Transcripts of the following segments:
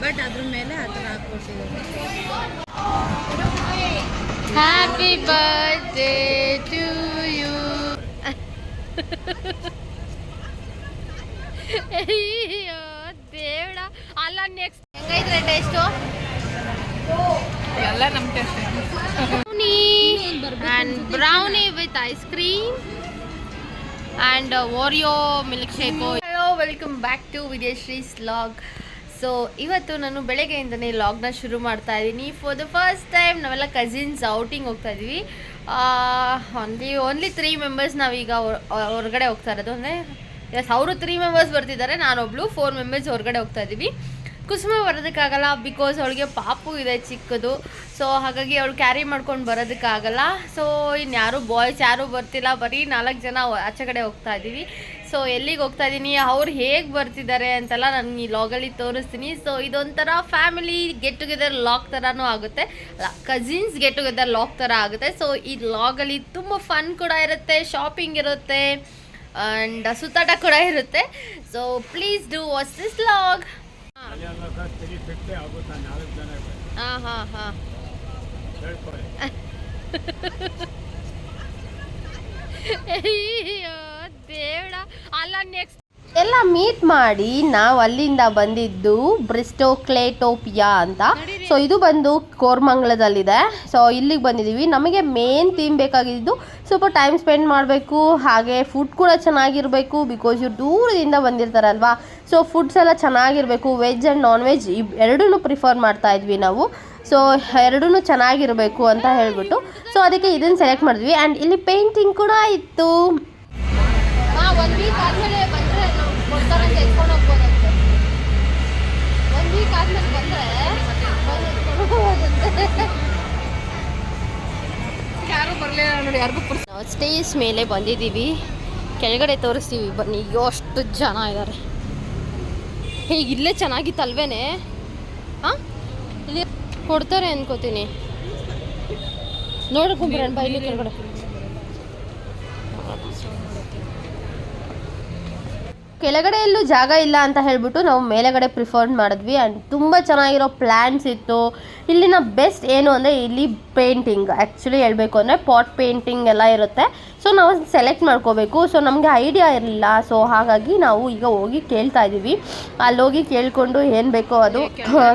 But ಅದ್ರ ಮೇಲೆ ಆ ಥರ ಹಾಕ್ಕೊಟ್ಟಿದ್ದಾರೆ ಹ್ಯಾಪಿ ಬರ್ತ್ಡೇ ಟು ಯು ಅಯ್ಯೋ ದೇವಡ ಅಲ್ಲ ನೆಕ್ಸ್ಟ್ ಹೆಂಗೈತ್ರೆ ಟೇಸ್ಟು ಎಲ್ಲ ನಮ್ಮ taste brownie and brownie with ice cream and Oreo milkshake hello welcome back to Vijayashree's vlog so ಇವತ್ತು ನಾನು ಬೆಳಗ್ಗೆಯಿಂದನೇ ಲಾಗ್ನ ಶುರು ಮಾಡ್ತಾ ಇದ್ದೀನಿ. ಫಾರ್ ದ ಫಸ್ಟ್ ಟೈಮ್ ನಾವೆಲ್ಲ ಕಸಿನ್ಸ್ ಔಟಿಂಗ್ ಹೋಗ್ತಾ ಇದ್ದೀವಿ. ಓನ್ಲಿ ಓನ್ಲಿ ತ್ರೀ ಮೆಂಬರ್ಸ್ ನಾವೀಗ ಹೊರ- ಹೊರಗಡೆ ಹೋಗ್ತಾ ಇರೋದು. ಅಂದರೆ ಎಸ್ ಅವರು ತ್ರೀ ಮೆಂಬರ್ಸ್ ಬರ್ತಿದ್ದಾರೆ, ನಾನೊಬ್ಳು ಫೋರ್ ಮೆಂಬರ್ಸ್ ಹೊರಗಡೆ ಹೋಗ್ತಾ ಇದ್ದೀವಿ. ಕುಸುಮ ಬರೋದಕ್ಕಾಗಲ್ಲ ಬಿಕಾಸ್ ಅವಳಿಗೆ ಪಾಪು ಇದೆ ಚಿಕ್ಕದು. ಸೊ ಹಾಗಾಗಿ ಅವಳು ಕ್ಯಾರಿ ಮಾಡ್ಕೊಂಡು ಬರೋದಕ್ಕಾಗಲ್ಲ. ಸೊ ಇನ್ಯಾರು ಬಾಯ್ಸ್ ಯಾರೂ ಬರ್ತಿಲ್ಲ. ಬರೀ ನಾಲ್ಕು ಜನ ಆಚೆ ಕಡೆ ಹೋಗ್ತಾ ಇದ್ದೀವಿ. ಸೊ ಎಲ್ಲಿಗೆ ಹೋಗ್ತಾ ಇದ್ದೀನಿ? ಅವ್ರು ಹೇಗೆ ಬರ್ತಿದ್ದಾರೆ ಅಂತೆಲ್ಲ ನಾನು ಈ ಲಾಗಲ್ಲಿ ತೋರಿಸ್ತೀನಿ. ಸೊ ಇದೊಂಥರ ಫ್ಯಾಮಿಲಿ ಗೆಟ್ ಟುಗೆದರ್ ಲಾಗ್ ಥರನೂ ಆಗುತ್ತೆ. ಅಲ್ಲ ಕಸಿನ್ಸ್ ಗೆಟ್ ಟುಗೆದರ್ ಲಾಗ್ ಥರ ಆಗುತ್ತೆ. ಸೊ ಈ ಲಾಗಲ್ಲಿ ತುಂಬ ಫನ್ ಕೂಡ ಇರುತ್ತೆ ಶಾಪಿಂಗ್ ಇರುತ್ತೆ ಆ್ಯಂಡ್ ಸುತ್ತಾಟ ಕೂಡ ಇರುತ್ತೆ. So please do watch this vlog ಹಾಂ ಹಾಂ ಅಯ್ಯೋ ದೇವಡ ಅಲ್ಲ ನೆಕ್ಸ್ಟ್ ಎಲ್ಲ ಮೀಟ್ ಮಾಡಿ ನಾವು ಅಲ್ಲಿಂದ ಬಂದಿದ್ದು ಬ್ರಿಸ್ಟೋ ಕ್ಲೇಟೋಪಿಯಾ ಅಂತ. ಸೊ ಇದು ಬಂದು ಕೋರ್ಮಂಗ್ಲದಲ್ಲಿದೆ. ಸೊ ಇಲ್ಲಿಗೆ ಬಂದಿದ್ದೀವಿ. ನಮಗೆ ಮೇನ್ ಥೀಮ್ ಬೇಕಾಗಿದ್ದು ಸ್ವಲ್ಪ ಟೈಮ್ ಸ್ಪೆಂಡ್ ಮಾಡಬೇಕು, ಹಾಗೆ ಫುಡ್ ಕೂಡ ಚೆನ್ನಾಗಿರಬೇಕು ಬಿಕಾಸ್ ಇವ್ರು ದೂರದಿಂದ ಬಂದಿರ್ತಾರಲ್ವಾ. ಸೊ ಫುಡ್ಸ್ ಎಲ್ಲ ಚೆನ್ನಾಗಿರಬೇಕು. ವೆಜ್ ಆ್ಯಂಡ್ ನಾನ್ ವೆಜ್ ಇಬ್ ಎರಡೂ ಪ್ರಿಫರ್ ಮಾಡ್ತಾ ಇದ್ವಿ ನಾವು. ಸೊ ಎರಡೂ ಚೆನ್ನಾಗಿರಬೇಕು ಅಂತ ಹೇಳ್ಬಿಟ್ಟು. ಸೊ ಅದಕ್ಕೆ ಇದನ್ನು ಸೆಲೆಕ್ಟ್ ಮಾಡಿದ್ವಿ. ಆ್ಯಂಡ್ ಇಲ್ಲಿ ಪೇಂಟಿಂಗ್ ಕೂಡ ಇತ್ತು. ಒಂದು ವೀಕ್ ಆದಮೇಲೆ ಬಂದರೆ ನಾವು ಕೊಡ್ತಾರಂತ ಎತ್ಕೊಂಡು ಹೋಗ್ಬೋದಂತೆ ಒಂದು ವೀಕ್ ಆದಮೇಲೆ ಬಂದರೆ ನಾವು ಸ್ಟೇಜ್ ಮೇಲೆ ಬಂದಿದ್ದೀವಿ. ಕೆಳಗಡೆ ತೋರಿಸ್ತೀವಿ, ಬನ್ನಿ ಅಷ್ಟು ಜನ ಇದ್ದಾರೆ ಹೇ, ಇಲ್ಲೇ ಚೆನ್ನಾಗಿತ್ತಲ್ವೇನೆ? ಹಾಂ? ಇಲ್ಲಿ ಕೊಡ್ತಾರೆ ಅನ್ಕೋತೀನಿ. ನೋಡ್ಕೊಂಬರೋಣ ಬಾ ಇಲ್ಲಿ ಕೆಳಗಡೆ. ಕೆಳಗಡೆ ಎಲ್ಲೂ ಜಾಗ ಇಲ್ಲ ಅಂತ ಹೇಳ್ಬಿಟ್ಟು ನಾವು ಮೇಲೆಗಡೆ ಪ್ರಿಫರ್ ಮಾಡಿದ್ವಿ ಆ್ಯಂಡ್ ತುಂಬ ಚೆನ್ನಾಗಿರೋ ಪ್ಲ್ಯಾನ್ಸ್ ಇತ್ತು. ಇಲ್ಲಿನ ಬೆಸ್ಟ್ ಏನು ಅಂದರೆ ಇಲ್ಲಿ ಪೇಂಟಿಂಗ್ ಆ್ಯಕ್ಚುಲಿ ಹೇಳಬೇಕು ಅಂದರೆ ಪಾಟ್ ಪೇಂಟಿಂಗ್ ಎಲ್ಲ ಇರುತ್ತೆ. ಸೊ ನಾವು ಸೆಲೆಕ್ಟ್ ಮಾಡ್ಕೋಬೇಕು. ಸೊ ನಮಗೆ ಐಡಿಯಾ ಇರಲಿಲ್ಲ. ಸೊ ಹಾಗಾಗಿ ನಾವು ಈಗ ಹೋಗಿ ಕೇಳ್ತಾ ಇದ್ದೀವಿ. ಅಲ್ಲಿ ಹೋಗಿ ಕೇಳಿಕೊಂಡು ಏನು ಬೇಕೋ ಅದು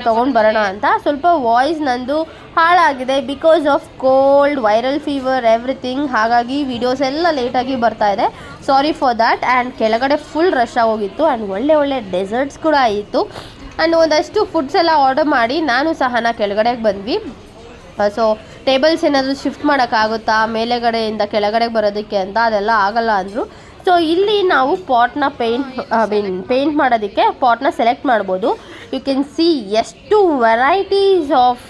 ತೊಗೊಂಡು ಬರೋಣ ಅಂತ. ಸ್ವಲ್ಪ ವಾಯ್ಸ್ ನಂದು ಹಾಳಾಗಿದೆ because of cold viral fever everything ಹಾಗಾಗಿ ವಿಡಿಯೋಸ್ ಎಲ್ಲ ಲೇಟಾಗಿ ಬರ್ತಾ ಇದೆ. ಸಾರಿ ಫಾರ್ ದ್ಯಾಟ್ ಆ್ಯಂಡ್ ಕೆಳಗಡೆ ಫುಲ್ ರಶ್ ಆಗೋಗಿತ್ತು ಆ್ಯಂಡ್ ಒಳ್ಳೆ ಒಳ್ಳೆ ಡೆಸರ್ಟ್ಸ್ ಕೂಡ ಆಯಿತು. ಆ್ಯಂಡ್ ಒಂದಷ್ಟು ಫುಡ್ಸ್ ಎಲ್ಲ ಆರ್ಡರ್ ಮಾಡಿ ನಾನು ಸಹ ನಾ ಕೆಳಗಡೆಗೆ ಬಂದ್ವಿ. ಸೊ ಟೇಬಲ್ಸ್ ಏನಾದರೂ ಶಿಫ್ಟ್ ಮಾಡೋಕ್ಕಾಗುತ್ತಾ ಮೇಲೆಗಡೆಯಿಂದ ಕೆಳಗಡೆಗೆ ಬರೋದಕ್ಕೆ ಅಂತ ಅದೆಲ್ಲ ಆಗಲ್ಲ ಅಂದರು. ಸೊ ಇಲ್ಲಿ ನಾವು ಪಾಟ್ನ ಪೇಂಟ್ ಐ ಮೀನ್ ಪೇಂಟ್ ಮಾಡೋದಕ್ಕೆ ಪಾಟ್ನ ಸೆಲೆಕ್ಟ್ ಮಾಡ್ಬೋದು. ಯು ಕ್ಯಾನ್ ಸಿ ಎಷ್ಟು ವೆರೈಟೀಸ್ ಆಫ್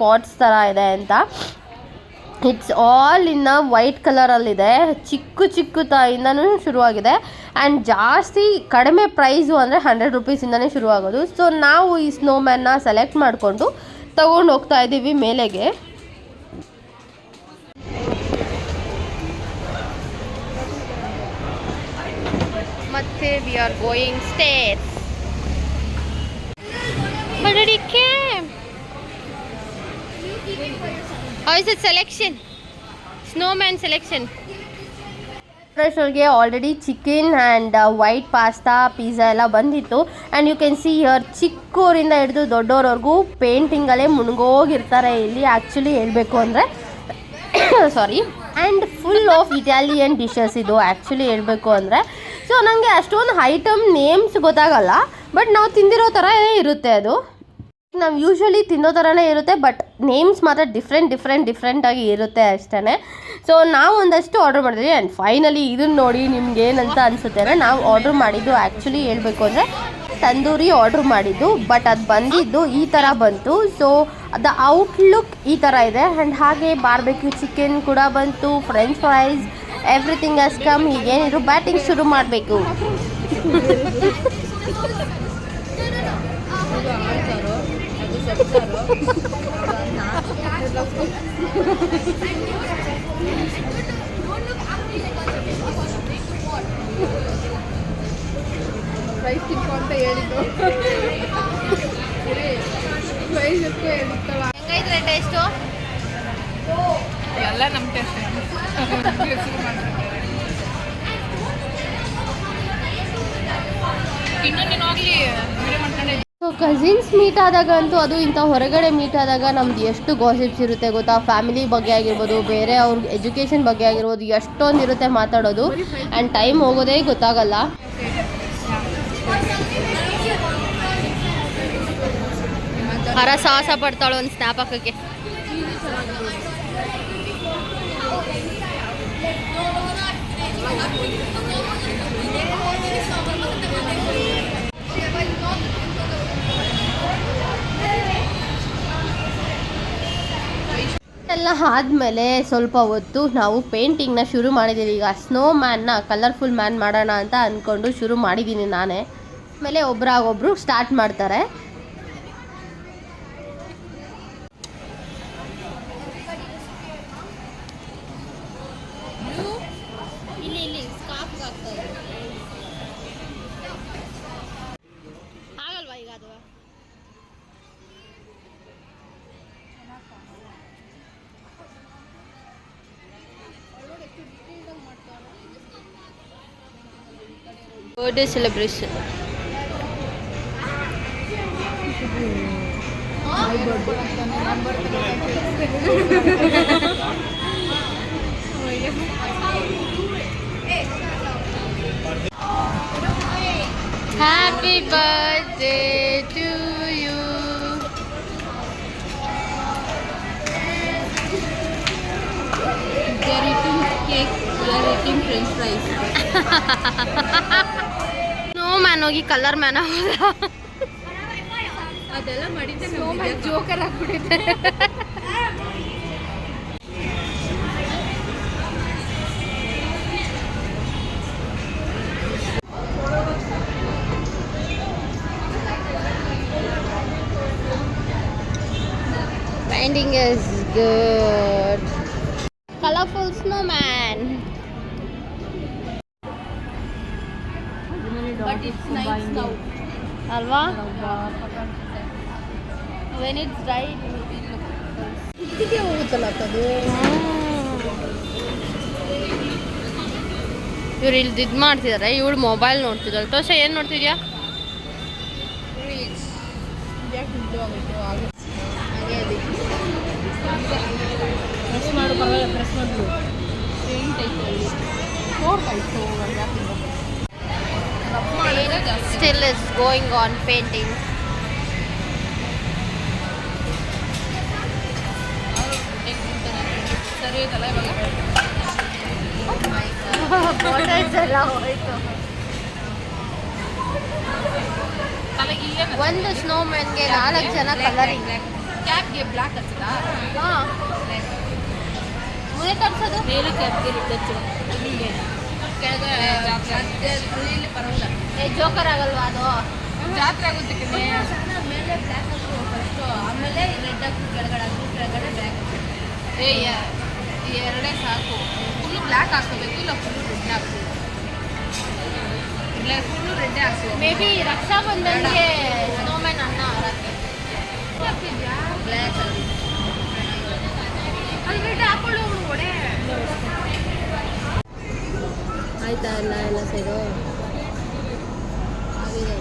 ಪಾಟ್ಸ್ ಥರ ಇದೆ ಅಂತ. ಇಟ್ಸ್ ಆಲ್ ಇನ್ ವೈಟ್ ಕಲರಲ್ಲಿದೆ ಚಿಕ್ಕ ಚಿಕ್ಕ ತಾಯಿಂದನೂ ಶುರುವಾಗಿದೆ. ಆ್ಯಂಡ್ ಜಾಸ್ತಿ ಕಡಿಮೆ ಪ್ರೈಸು ಅಂದರೆ ಹಂಡ್ರೆಡ್ ರುಪೀಸಿಂದನೇ ಶುರುವಾಗೋದು. ಸೊ ನಾವು ಈ ಸ್ನೋಮ್ಯಾನ್ನ ಸೆಲೆಕ್ಟ್ ಮಾಡಿಕೊಂಡು ತಗೊಂಡು ಹೋಗ್ತಾ ಇದ್ದೀವಿ ಮೇಲೆಗೆ. ಮತ್ತೆ we are going states but is selection snowman selection fresh ರೆಸ್ಟೋರ್ಗೆ already chicken and white pasta pizza ಎಲ್ಲ ಬಂದಿತ್ತು. And you can see here ಚಿಕ್ಕವರಿಂದ ಹಿಡಿದು ದೊಡ್ಡೋರವರೆಗೂ ಪೇಂಟಿಂಗಲ್ಲೇ ಮುಣ್ಗೋಗಿರ್ತಾರೆ ಇಲ್ಲಿ. ಆ್ಯಕ್ಚುಲಿ ಹೇಳಬೇಕು ಅಂದರೆ sorry and full of Italian dishes ಇದು ಆ್ಯಕ್ಚುಲಿ ಹೇಳಬೇಕು ಅಂದರೆ. ಸೊ ನನಗೆ ಅಷ್ಟೊಂದು ಐಟಮ್ ನೇಮ್ಸ್ ಗೊತ್ತಾಗಲ್ಲ. ಬಟ್ ನಾವು ತಿಂದಿರೋ ಥರ ಇರುತ್ತೆ ಅದು. ನಾವು ಯೂಶ್ವಲಿ ತಿನ್ನೋ ಥರನೇ ಇರುತ್ತೆ ಬಟ್ ನೇಮ್ಸ್ ಮಾತ್ರ ಡಿಫ್ರೆಂಟ್ ಡಿಫ್ರೆಂಟ್ ಡಿಫ್ರೆಂಟಾಗಿ ಇರುತ್ತೆ ಅಷ್ಟೇ ಸೊ ನಾವು ಒಂದಷ್ಟು ಆರ್ಡರ್ ಮಾಡಿದ್ವಿ ಆ್ಯಂಡ್ ಫೈನಲಿ ಇದನ್ನು ನೋಡಿ ನಿಮ್ಗೆ ಏನಂತ ಅನಿಸುತ್ತೆ ಅಂದರೆ ನಾವು ಆರ್ಡರ್ ಮಾಡಿದ್ದು ಆ್ಯಕ್ಚುಲಿ ಹೇಳಬೇಕು ಅಂದರೆ ತಂದೂರಿ ಆರ್ಡ್ರ್ ಮಾಡಿದ್ದು ಬಟ್ ಅದು ಬಂದಿದ್ದು ಈ ಥರ ಬಂತು. ಸೊ ದ ಔಟ್ಲುಕ್ ಈ ಥರ ಇದೆ. ಆ್ಯಂಡ್ ಹಾಗೆ ಬಾರ್ಬೆಕ್ಯೂ ಚಿಕನ್ ಕೂಡ ಬಂತು French fries everything has come ಈಗೇನಿದ್ರು batting ಶುರು ಮಾಡಬೇಕು. ಅದು ಸತ್ತಾರೋ ರೈಸ್ ತಿನ್ಕೊ ಅಂತ ಹೇಳಿದ್ದು ಹೆಂಗೈತ್ರೆ ಟೇಸ್ಟು ಎಲ್ಲ ನಮ್ಮ ಟೇಸ್ಟ್ ಇನ್ನು ನೀನು ಹೋಗ್ಲಿ ವಿಡಿಯೋ ಮಾಡ್ಕೊಂಡೆ ಸೊ ಕಸಿನ್ಸ್ ಮೀಟ್ ಆದಾಗ ಅಂತೂ ಅದು ಇಂಥ ಹೊರಗಡೆ ಮೀಟ್ ಆದಾಗ ನಮ್ದು ಎಷ್ಟು ಗಾಸಿಪ್ಸ್ ಇರುತ್ತೆ ಗೊತ್ತಾ? ಫ್ಯಾಮಿಲಿ ಬಗ್ಗೆ ಆಗಿರ್ಬೋದು, ಬೇರೆ ಅವ್ರ ಎಜುಕೇಷನ್ ಬಗ್ಗೆ ಆಗಿರ್ಬೋದು, ಎಷ್ಟೊಂದು ಇರುತ್ತೆ ಮಾತಾಡೋದು. ಆ್ಯಂಡ್ ಟೈಮ್ ಹೋಗೋದೇ ಗೊತ್ತಾಗಲ್ಲ. ಹರ ಸಾಹಸ ಪಡ್ತಾಳು ಒಂದು ಸ್ನ್ಯಾಪ್ ಹಾಕೋಕ್ಕೆ ಎಲ್ಲ ಆದಮೇಲೆ ಸ್ವಲ್ಪ ಹೊತ್ತು ನಾವು ಪೇಂಟಿಂಗ್ನ ಶುರು ಮಾಡಿದ್ದೀವಿ ಈಗ ಸ್ನೋ ಮ್ಯಾನ್ನ ಕಲರ್ಫುಲ್ ಮ್ಯಾನ್ ಮಾಡೋಣ ಅಂತ ಅಂದ್ಕೊಂಡು ಶುರು ಮಾಡಿದ್ದೀನಿ ನಾನೇ. ಆಮೇಲೆ ಒಬ್ಬರಾಗೊಬ್ರು ಸ್ಟಾರ್ಟ್ ಮಾಡ್ತಾರೆ. Birthday celebration Happy birthday to you. They are eating cake, They're eating french fries. No man ಹೋಗಿ ಕಲರ್ ಮ್ಯಾನ್ ಆಗೋದ ಅದೆಲ್ಲ ಮಾಡಿದ್ದೆ ಜೋಕರ್ ಆಗ್ಬಿಟ್ಟಿದೆ Painting is good. Colorful snowman. ಅಲ್ವಾ ವೆನ್ ಇಟ್ಸ್ ಹೋಗುತ್ತಲ್ಲ ಅದು? ಇವ್ರು ಇಲ್ಲಿ ಇದು ಮಾಡ್ತಿದ್ದಾರೆ ಇವಳು ಮೊಬೈಲ್ ನೋಡ್ತಿದ್ದಾಳೆ. ತೋಷ ಏನು ನೋಡ್ತಿದ್ಯಾ? ಪ್ರೆಸ್ ಮಾಡು ಪರವಾಗಿಲ್ಲ ಪ್ರೆಸ್ ಮಾಡು. ಇವಾಗ is going on painting. ಒಂದು ಸ್ನೋ ಮ್ಯಾನ್ಗೆ ನಾಲ್ಕು ಜನ ಕಲರಿಂಗ್ ಕ್ಯಾಬ್ಗೆ ಬ್ಲ್ಯಾಕ್ ಹಚ್ಚದಾ ಹಾಂ. ಮುಂದೆ ತರ್ಸೋದು? ಮೇಲಕ್ಕೆ ಹತ್ತಿರ ಹಚ್ಚು ಇಲ್ಲಿಗೆ ಕೆಳಗೆ ಜಾತ್ರೆ ಅಲ್ಲಿ ಇಲ್ಲಿ ಪರವಾಗಿಲ್ಲ. ಏ ಜೋಕರ್ ಆಗಲ್ವಾ ಅದು? ಜಾತ್ರೆ ಆಗುತ್ತೆ ಮೇಲೆ ಬ್ಲ್ಯಾಕ್ ಹಾಕು ಫಸ್ಟು ಆಮೇಲೆ ರೆಡ್ ಹಾಕು ಕೆಳಗಡೆ ಹಾಕು ಕೆಳಗಡೆ ಬ್ಲ್ಯಾಕ್ ಏ ಎರಡೇ ಸಾಕು. ಫುಲ್ಲು ಬ್ಲ್ಯಾಕ್ ಹಾಕೋಬೇಕು ಇಲ್ಲ ಫುಲ್ಲು ರೆಡ್ ಹಾಕು ಇಲ್ಲ ಫುಲ್ಲು ರೆಡ್ಡೇ ಹಾಕು ಮೇ ಬಿ ರಕ್ಷಾ ಬಂಧನ್ಗೆ ಸ್ನೋಮ್ಯಾನ್ ಅನ್ನ ಬ್ಲ್ಯಾಕ್ ಅಲ್ಲಿ. ರೆಡ್ ಹಾಕೊಳ್ಳೋ ಒಡೆ. ಆಯ್ತಾ ಎಲ್ಲ ಎಲ್ಲ ಸೈಡು ಆಗಿದೆ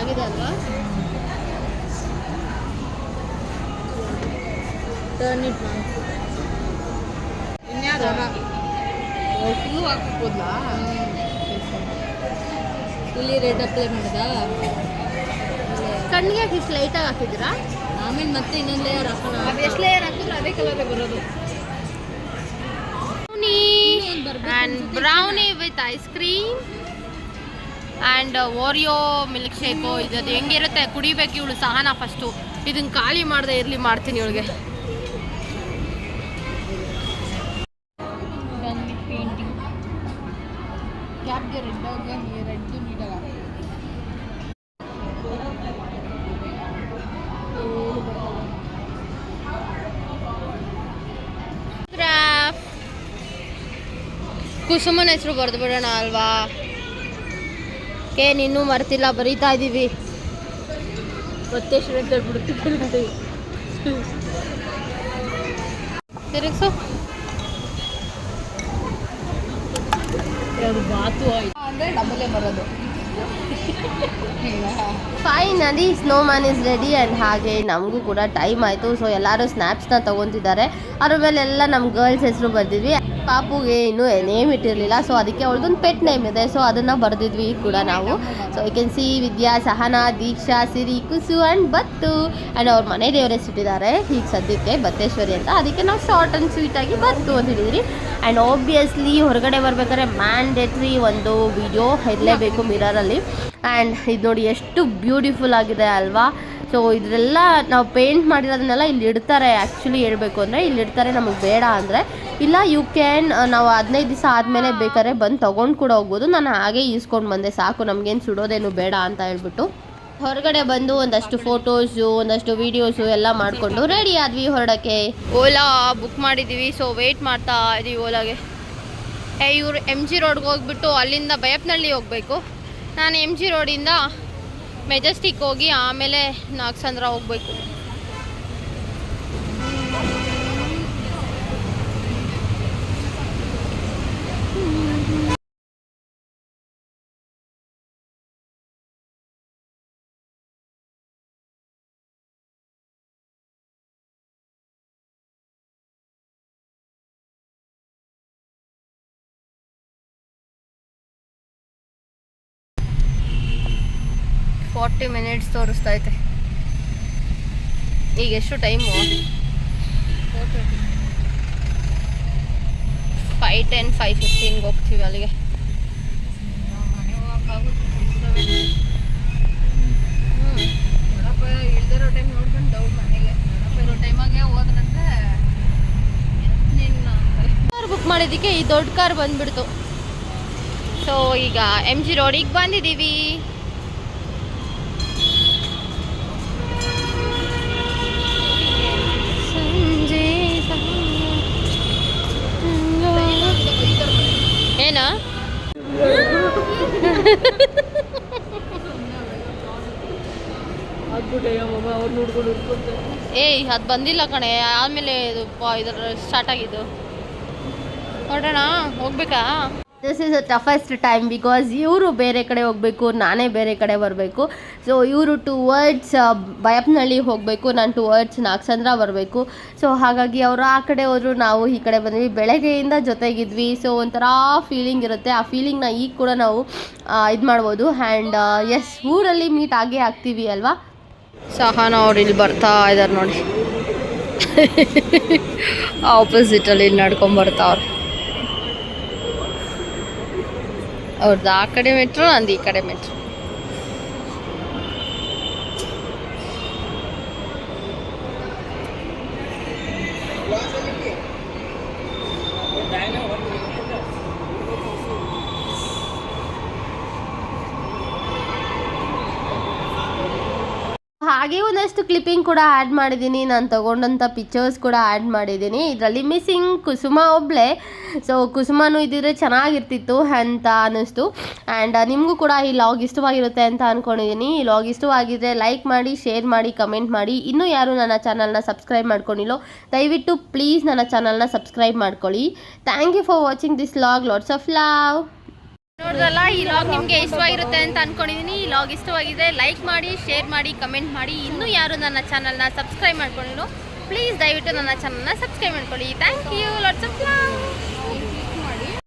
ಆಗಿದೆ ಅಲ್ವಾ ಟರ್ನ್ ಇಟ್ ಫುಲ್ಲು ಹಾಕ್ಬೋದಾ ಇಲ್ಲಿ ರೆಡ್ ಅಪ್ಲೈ ಮಾಡಿದಾ ಕಣ್ಣಿಗೆ ಇಷ್ಟು ಲೈಟಾಗಿ ಹಾಕಿದ್ದೀರಾ ಆಮೇಲೆ ಮತ್ತೆ ಇನ್ನೊಂದು ಲೇಯರ್ ಹಾಕೋಣ ಎಷ್ಟು ಲೇಯರ್ ಹಾಕಿದ್ರೆ ಅದೇ ಕಲರೇ ಬರೋದು and brownie with ice cream and Oreo milk shake ಇದು ಹೆಂಗಿರುತ್ತೆ? ಕುಡಿಬೇಕು ಇವಳು ಸಹನ ಫಸ್ಟು ಇದನ್ನ ಖಾಲಿ ಮಾಡದೆ ಇರಲಿ ಮಾಡ್ತೀನಿ ಇವಳಿಗೆ. ಪೇಂಟಿಂಗ್ ಕುಸುಮನ ಹೆಸರು ಬರೆದು ಬಿಡೋಣ ಅಲ್ವಾ? ಏನು ಇನ್ನೂ ಮರ್ತಿಲ್ಲ, ಬರೀತಾ ಇದ್ದೀವಿ ಮತ್ತೆ ತಿರುಗಿಸು. ಅಂದರೆ ಬರೋದು ಫೈನಲಿ ಇಸ್ ರೆಡಿ ಆ್ಯಂಡ್ ಹಾಗೆ ನಮಗೂ ಕೂಡ ಟೈಮ್ ಆಯಿತು. ಸೊ ಎಲ್ಲರೂ ಸ್ನ್ಯಾಪ್ಸ್ನ ತೊಗೊತಿದ್ದಾರೆ. ಅದ್ರ ಮೇಲೆ ಎಲ್ಲ ನಮ್ಮ ಗರ್ಲ್ಸ್ ಹೆಸರು ಬರ್ದಿದ್ವಿ. ಪಾಪುಗೆ ಇನ್ನು ನೇಮ್ ಇಟ್ಟಿರಲಿಲ್ಲ ಸೊ ಅದಕ್ಕೆ ಅವಳದೊಂದು ಪೆಟ್ ನೇಮ್ ಇದೆ. ಸೊ ಅದನ್ನು ಬರೆದಿದ್ವಿ ಕೂಡ ನಾವು. So I can see Vidya, Sahana, Deeksha, Siri, Kusu and Battu. And ಅವ್ರ ಮನೆ ದೇವರೇ ಸುಟ್ಟಿದ್ದಾರೆ. ಈಗ ಸದ್ಯಕ್ಕೆ ಬತ್ತೇಶ್ವರಿ ಅಂತ. ಅದಕ್ಕೆ ನಾವು ಶಾರ್ಟ್ ಆ್ಯಂಡ್ ಸ್ವೀಟಾಗಿ ಬತ್ತು ಅಂತ ಹೇಳಿದ್ರಿ. ಆ್ಯಂಡ್ ಆಬ್ವಿಯಸ್ಲಿ ಹೊರಗಡೆ ಬರಬೇಕಾದ್ರೆ ಮ್ಯಾಂಡೇಟ್ರಿ ಒಂದು ವಿಡಿಯೋ ಇರಲೇಬೇಕು ಮಿರರಲ್ಲಿ ಆ್ಯಂಡ್ ಇದು ನೋಡಿ ಎಷ್ಟು ಬ್ಯೂಟಿಫುಲ್ ಆಗಿದೆ ಅಲ್ವಾ. ಸೊ ಇದರೆಲ್ಲ ನಾವು ಪೇಂಟ್ ಮಾಡಿರೋದನ್ನೆಲ್ಲ ಇಲ್ಲಿ ಇಡ್ತಾರೆ ಆ್ಯಕ್ಚುಲಿ ಹೇಳಬೇಕು ಅಂದರೆ ಇಲ್ಲಿ ಇಡ್ತಾರೆ, ನಮಗೆ ಬೇಡ ಅಂದರೆ. ಇಲ್ಲ ಯು ಕ್ಯಾನ್ ನಾವು ಹದಿನೈದು ದಿವಸ ಆದಮೇಲೆ ಬೇಕಾದ್ರೆ ಬಂದು ತೊಗೊಂಡು ಕೂಡ ಹೋಗ್ಬೋದು. ನಾನು ಹಾಗೆ ಈಸ್ಕೊಂಡು ಬಂದೆ, ಸಾಕು, ನಮಗೇನು ಸುಡೋದೇನು ಬೇಡ ಅಂತ ಹೇಳ್ಬಿಟ್ಟು. ಹೊರಗಡೆ ಬಂದು ಒಂದಷ್ಟು ಫೋಟೋಸು ಒಂದಷ್ಟು ವೀಡಿಯೋಸು ಎಲ್ಲ ಮಾಡಿಕೊಂಡು ರೆಡಿ ಆದ್ವಿ ಹೊರಡಕ್ಕೆ. ಓಲಾ ಬುಕ್ ಮಾಡಿದ್ದೀವಿ ಸೊ ವೆಯ್ಟ್ ಮಾಡ್ತಾ ಇದೀವಿ ಓಲಾಗೆ. ಏ, ಇವರು ಎಂ ಜಿ ರೋಡ್ಗೆ ಹೋಗ್ಬಿಟ್ಟು ಅಲ್ಲಿಂದ ಬಯಪ್ನಳ್ಳಿ ಹೋಗಬೇಕು. ನಾನು ಎಂ ಜಿ ರೋಡಿಂದ ಮೆಜೆಸ್ಟಿಕ್ ಹೋಗಿ ಆಮೇಲೆ ನಾಗಸಂದ್ರ ಹೋಗಬೇಕು. ಫಾರ್ಟಿ ಮಿನಿಟ್ಸ್ ತೋರಿಸ್ತಾ ಐತೆ. ಈಗ ಎಷ್ಟು ಟೈಮು ಫೈವ್ ಟೆನ್ ಫೈವ್ ಫಿಫ್ಟೀನ್ಗೆ ಹೋಗ್ತೀವಿ ಅಲ್ಲಿಗೆ. ಇಲ್ದಿರೋ ಟೈಮ್ ನೋಡ್ಕೊಂಡು ಡೌಟ್ ಮನೆಗೆ ಇರೋ ಟೈಮಾಗೆ ಹೋದ್ರಂತೆ ಕಾರ್ ಬುಕ್ ಮಾಡಿದ್ದಕ್ಕೆ ಈ ದೊಡ್ಡ ಕಾರ್ ಬಂದ್ಬಿಡ್ತು. ಸೊ ಈಗ ಎಂ ಜಿ ರೋಡಿಗೆ ಬಂದಿದ್ದೀವಿ. ಏಯ್ ಅದು ಬಂದಿಲ್ಲ ಕಣೆ. ಆಮೇಲೆ ಇದು ಇದರ ಸ್ಟಾರ್ಟ್ ಆಗಿದ್ದು. ಹೊರಡೋಣ ಹೋಗ್ಬೇಕಾ? This is a toughest time because ಇವರು ಬೇರೆ ಕಡೆ ಹೋಗಬೇಕು, ನಾನೇ ಬೇರೆ ಕಡೆ ಬರಬೇಕು. ಸೊ ಇವರು ಟು ವರ್ಡ್ಸ್ ಬಯಪ್ನಳ್ಳಿ ಹೋಗಬೇಕು, ನಾನು ಟು ವರ್ಡ್ಸ್ ನಾಗಸಂದ್ರ ಬರಬೇಕು. ಸೊ ಹಾಗಾಗಿ ಅವರು ಆ ಕಡೆ ಹೋದರು, ನಾವು ಈ ಕಡೆ ಬಂದ್ವಿ. ಬೆಳಗ್ಗೆಯಿಂದ ಜೊತೆಗಿದ್ವಿ. ಸೊ ಒಂಥರ ಫೀಲಿಂಗ್ ಇರುತ್ತೆ. ಆ ಫೀಲಿಂಗ್ನ ಈಗ ಕೂಡ ನಾವು ಇದು ಮಾಡ್ಬೋದು. ಆ್ಯಂಡ್ ಎಸ್ ಊರಲ್ಲಿ ಮೀಟ್ ಆಗೇ ಆಗ್ತೀವಿ ಅಲ್ವಾ? ಸಹನ ಅವ್ರು ಇಲ್ಲಿ ಬರ್ತಾ ಇದ್ದಾರೆ ನೋಡಿ. ಆಪೋಸಿಟಲ್ಲಿ ಇಲ್ಲಿ ನಡ್ಕೊಂಡ್ ಬರ್ತಾವ್ರೆ ಅವ್ರದ್ದು ಆ ಕಡೆ ಮೆಟ್ರೋ ನಂದು ಈ ಕಡೆ ಮೆಟ್ರೋ ಹಾಗೆ ಒಂದಷ್ಟು ಕ್ಲಿಪ್ಪಿಂಗ್ ಕೂಡ ಆ್ಯಡ್ ಮಾಡಿದ್ದೀನಿ ನಾನು ತೊಗೊಂಡಂಥ ಪಿಕ್ಚರ್ಸ್ ಕೂಡ ಆ್ಯಡ್ ಮಾಡಿದ್ದೀನಿ ಇದರಲ್ಲಿ ಮಿಸ್ಸಿಂಗ್ ಕುಸುಮ ಒಬ್ಳೆ. ಸೊ ಕುಸುಮನೂ ಇದ್ದಿದ್ರೆ ಚೆನ್ನಾಗಿರ್ತಿತ್ತು ಅಂತ ಅನ್ನಿಸ್ತು. ಆ್ಯಂಡ್ ನಿಮಗೂ ಕೂಡ ಈ ಲಾಗ್ ಇಷ್ಟವಾಗಿರುತ್ತೆ ಅಂತ ಅಂದ್ಕೊಂಡಿದ್ದೀನಿ ಈ ಲಾಗ್ ಇಷ್ಟವಾಗಿದ್ದರೆ ಲೈಕ್ ಮಾಡಿ ಶೇರ್ ಮಾಡಿ ಕಮೆಂಟ್ ಮಾಡಿ. ಇನ್ನೂ ಯಾರು ನನ್ನ ಚಾನಲ್ನ ಸಬ್ಸ್ಕ್ರೈಬ್ ಮಾಡ್ಕೊಂಡಿಲ್ಲೋ, ದಯವಿಟ್ಟು ಪ್ಲೀಸ್ ನನ್ನ ಚಾನಲ್ನ ಸಬ್ಸ್ಕ್ರೈಬ್ ಮಾಡ್ಕೊಳ್ಳಿ. Thank you for watching this log lots of love ನೋಡಿದ್ರಲ್ಲ ಈ ಲಾಗ್ ನಿಮಗೆ ಇಷ್ಟವಾಗಿರುತ್ತೆ ಅಂತ ಅನ್ಕೊಂಡಿದ್ದೀನಿ ಈ ಲಾಗ್ ಇಷ್ಟವಾಗಿದೆ ಲೈಕ್ ಮಾಡಿ ಶೇರ್ ಮಾಡಿ ಕಮೆಂಟ್ ಮಾಡಿ. ಇನ್ನೂ ಯಾರು ನನ್ನ ಚಾನಲ್ನ ಸಬ್ಸ್ಕ್ರೈಬ್ ಮಾಡ್ಕೊಂಡಿರೋ ಪ್ಲೀಸ್ ದಯವಿಟ್ಟು ನನ್ನ ಚಾನಲ್ನ ಸಬ್ಸ್ಕ್ರೈಬ್ ಮಾಡ್ಕೊಳ್ಳಿ. Thank you lots of love